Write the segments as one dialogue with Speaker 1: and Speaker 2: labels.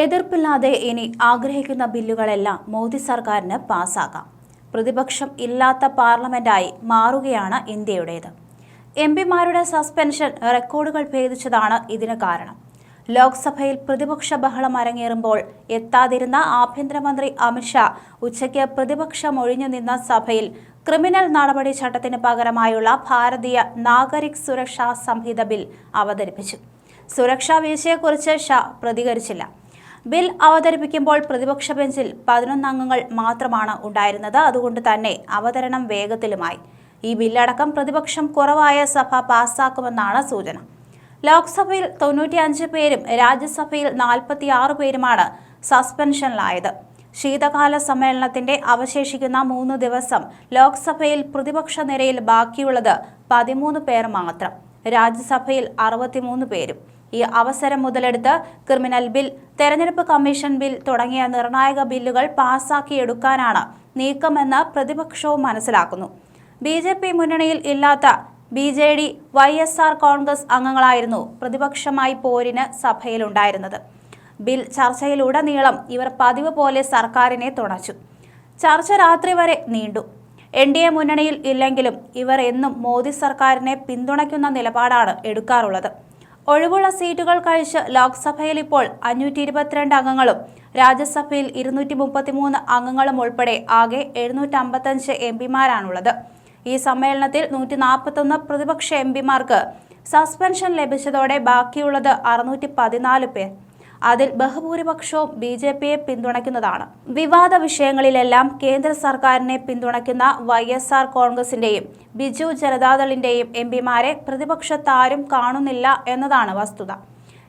Speaker 1: എതിർപ്പില്ലാതെ ഇനി ആഗ്രഹിക്കുന്ന ബില്ലുകളെല്ലാം മോദി സർക്കാരിന് പാസ്സാക്കാം പ്രതിപക്ഷം ഇല്ലാത്ത പാർലമെന്റായി മാറുകയാണ് ഇന്ത്യയുടേത്. എം പിമാരുടെ സസ്പെൻഷൻ റെക്കോർഡുകൾ ഭേദിച്ചതാണ് ഇതിന് കാരണം. ലോക്സഭയിൽ പ്രതിപക്ഷ ബഹളം അരങ്ങേറുമ്പോൾ എത്താതിരുന്ന ആഭ്യന്തരമന്ത്രി അമിത്ഷാ ഉച്ചയ്ക്ക് പ്രതിപക്ഷം ഒഴിഞ്ഞു നിന്ന സഭയിൽ ക്രിമിനൽ നടപടി ചട്ടത്തിന് പകരമായുള്ള ഭാരതീയ നാഗരിക് സുരക്ഷാ സംഹിത ബിൽ അവതരിപ്പിച്ചു. സുരക്ഷാ വീഴ്ചയെക്കുറിച്ച് ഷാ പ്രതികരിച്ചില്ല. ബിൽ അവതരിപ്പിക്കുമ്പോൾ പ്രതിപക്ഷ ബെഞ്ചിൽ പതിനൊന്നംഗങ്ങൾ മാത്രമാണ് ഉണ്ടായിരുന്നത്. അതുകൊണ്ട് തന്നെ അവതരണം വേഗത്തിലുമായി. ഈ ബില്ലടക്കം പ്രതിപക്ഷം കുറവായ സഭ പാസ്സാക്കുമെന്നാണ് സൂചന. ലോക്സഭയിൽ തൊണ്ണൂറ്റിയഞ്ച് പേരും രാജ്യസഭയിൽ നാൽപ്പത്തിയാറ് പേരുമാണ് സസ്പെൻഷനിലായത്. ശീതകാല സമ്മേളനത്തിന്റെ അവശേഷിക്കുന്ന മൂന്ന് ദിവസം ലോക്സഭയിൽ പ്രതിപക്ഷ നിരയിൽ ബാക്കിയുള്ളത് പതിമൂന്ന് പേർ മാത്രം. രാജ്യസഭയിൽ അറുപത്തിമൂന്ന് പേരും. ഈ അവസരം മുതലെടുത്ത് ക്രിമിനൽ ബിൽ തെരഞ്ഞെടുപ്പ് കമ്മീഷൻ ബിൽ തുടങ്ങിയ നിർണായക ബില്ലുകൾ പാസാക്കിയെടുക്കാനാണ് നീക്കമെന്ന് പ്രതിപക്ഷവും മനസ്സിലാക്കുന്നു. ബി ജെ പി മുന്നണിയിൽ ഇല്ലാത്ത B J D Y S R Congress അംഗങ്ങളായിരുന്നു പ്രതിപക്ഷമായി പോരിന് സഭയിലുണ്ടായിരുന്നത്. ബിൽ ചർച്ചയിലുടനീളം ഇവർ പതിവ് പോലെ സർക്കാരിനെ തുണച്ചു. ചർച്ച രാത്രി വരെ നീണ്ടു. എൻ ഡി എ മുന്നണിയിൽ ഇല്ലെങ്കിലും ഇവർ എന്നും മോദി സർക്കാരിനെ പിന്തുണയ്ക്കുന്ന നിലപാടാണ് എടുക്കാറുള്ളത്. ഒഴിവുള്ള സീറ്റുകൾ കഴിച്ച് ലോക്സഭയിൽ ഇപ്പോൾ അഞ്ഞൂറ്റി ഇരുപത്തിരണ്ട് അംഗങ്ങളും രാജ്യസഭയിൽ ഇരുന്നൂറ്റി മുപ്പത്തിമൂന്ന് അംഗങ്ങളും ഉൾപ്പെടെ ആകെ എഴുന്നൂറ്റി അമ്പത്തഞ്ച് എം പിമാരാണുള്ളത്. ഈ സമ്മേളനത്തിൽ നൂറ്റി നാൽപ്പത്തൊന്ന് പ്രതിപക്ഷ എം പിമാർക്ക് സസ്പെൻഷൻ ലഭിച്ചതോടെ ബാക്കിയുള്ളത് അറുന്നൂറ്റി പതിനാല് പേർ. അതിൽ ബഹുഭൂരിപക്ഷവും ബി ജെ പിയെ പിന്തുണയ്ക്കുന്നതാണ്. വിവാദ വിഷയങ്ങളിലെല്ലാം കേന്ദ്ര സർക്കാരിനെ പിന്തുണയ്ക്കുന്ന വൈ എസ് ആർ കോൺഗ്രസിന്റെയും ബിജു ജനതാദളിന്റെയും എം പിമാരെ പ്രതിപക്ഷത്താരും കാണുന്നില്ല എന്നതാണ് വസ്തുത.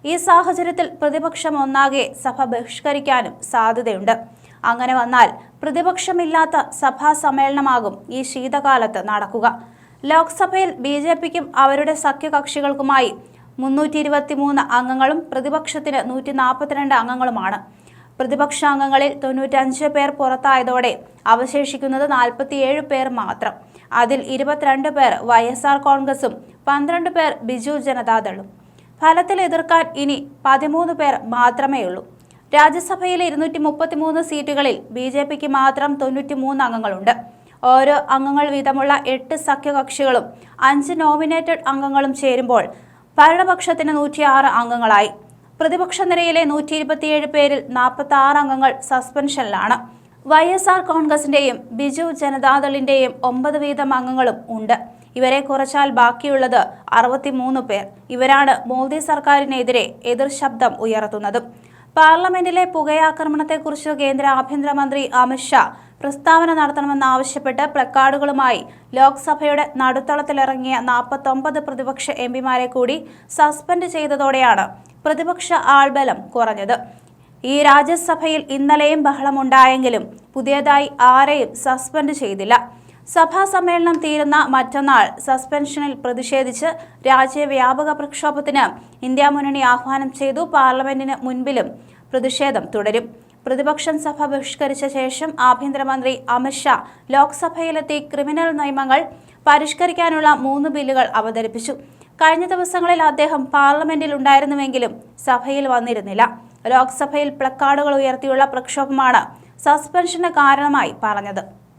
Speaker 1: ഈ സാഹചര്യത്തിൽ പ്രതിപക്ഷം ഒന്നാകെ സഭ ബഹിഷ്കരിക്കാനും സാധ്യതയുണ്ട്. അങ്ങനെ വന്നാൽ പ്രതിപക്ഷമില്ലാത്ത സഭാ സമ്മേളനമാകും ഈ ശീതകാലത്ത് നടക്കുക. ലോക്സഭയിൽ ബി ജെ പിക്കും അവരുടെ സഖ്യകക്ഷികൾക്കുമായി മുന്നൂറ്റി ഇരുപത്തി മൂന്ന് അംഗങ്ങളും പ്രതിപക്ഷത്തിന് നൂറ്റി നാൽപ്പത്തിരണ്ട് അംഗങ്ങളുമാണ്. പ്രതിപക്ഷാംഗങ്ങളിൽ തൊണ്ണൂറ്റഞ്ച് പേർ പുറത്തായതോടെ അവശേഷിക്കുന്നത് നാൽപ്പത്തിയേഴ് പേർ മാത്രം. അതിൽ ഇരുപത്തിരണ്ട് പേർ വൈ എസ് ആർ കോൺഗ്രസും പന്ത്രണ്ട് പേർ ബിജു ജനതാദളും. ഫലത്തിൽ എതിർക്കാൻ ഇനി പതിമൂന്ന് പേർ മാത്രമേയുള്ളൂ. രാജ്യസഭയിലെ ഇരുന്നൂറ്റി മുപ്പത്തിമൂന്ന് സീറ്റുകളിൽ ബി ജെ പിക്ക് മാത്രം തൊണ്ണൂറ്റി മൂന്ന് അംഗങ്ങളുണ്ട്. ഓരോ അംഗങ്ങൾ വീതമുള്ള എട്ട് സഖ്യകക്ഷികളും അഞ്ച് നോമിനേറ്റഡ് അംഗങ്ങളും ചേരുമ്പോൾ ഭരണപക്ഷത്തിന് നൂറ്റിയാറ് അംഗങ്ങളായി. പ്രതിപക്ഷ നിരയിലെ നൂറ്റി ഇരുപത്തിയേഴ് പേരിൽ നാൽപ്പത്തി ആറ് അംഗങ്ങൾ സസ്പെൻഷനിലാണ്. വൈ എസ് ആർ കോൺഗ്രസിന്റെയും ബിജു ജനതാദളിന്റെയും ഒമ്പത് വീതം അംഗങ്ങളും ഉണ്ട്. ഇവരെ കുറച്ചാൽ ബാക്കിയുള്ളത് അറുപത്തിമൂന്ന് പേർ. ഇവരാണ് മോദി സർക്കാരിനെതിരെ എതിർ ശബ്ദം ഉയർത്തുന്നതും. പാർലമെന്റിലെ പുകയാക്രമണത്തെക്കുറിച്ച് കേന്ദ്ര ആഭ്യന്തരമന്ത്രി അമിത്ഷാ പ്രസ്താവന നടത്തണമെന്നാവശ്യപ്പെട്ട് പ്ലക്കാർഡുകളുമായി ലോക്സഭയുടെ നടുത്തളത്തിലിറങ്ങിയ നാൽപ്പത്തൊമ്പത് പ്രതിപക്ഷ എം പിമാരെ കൂടി സസ്പെൻഡ് ചെയ്തതോടെയാണ് പ്രതിപക്ഷ ആൾബലം കുറഞ്ഞത്. ഈ രാജ്യസഭയിൽ ഇന്നലെയും ബഹളമുണ്ടായെങ്കിലും പുതിയതായി ആരെയും സസ്പെൻഡ് ചെയ്തില്ല. സഭാ സമ്മേളനം തീരുന്ന മറ്റന്നാൾ സസ്പെൻഷനിൽ പ്രതിഷേധിച്ച് രാജ്യവ്യാപക പ്രക്ഷോഭത്തിന് ഇന്ത്യ മുന്നണി ആഹ്വാനം ചെയ്തു. പാർലമെന്റിന് മുൻപിലും പ്രതിഷേധം തുടരും. പ്രതിപക്ഷം സഭ ബഹിഷ്കരിച്ച ശേഷം ആഭ്യന്തരമന്ത്രി അമിത്ഷാ ലോക്സഭയിലെത്തി ക്രിമിനൽ നിയമങ്ങൾ പരിഷ്കരിക്കാനുള്ള മൂന്ന് ബില്ലുകൾ അവതരിപ്പിച്ചു. കഴിഞ്ഞ ദിവസങ്ങളിൽ അദ്ദേഹം പാർലമെന്റിൽ ഉണ്ടായിരുന്നുവെങ്കിലും സഭയിൽ വന്നിരുന്നില്ല. ലോക്സഭയിൽ പ്ലക്കാർഡുകൾ ഉയർത്തിയുള്ള പ്രക്ഷോഭമാണ് സസ്പെൻഷന് കാരണമായി പറഞ്ഞത്.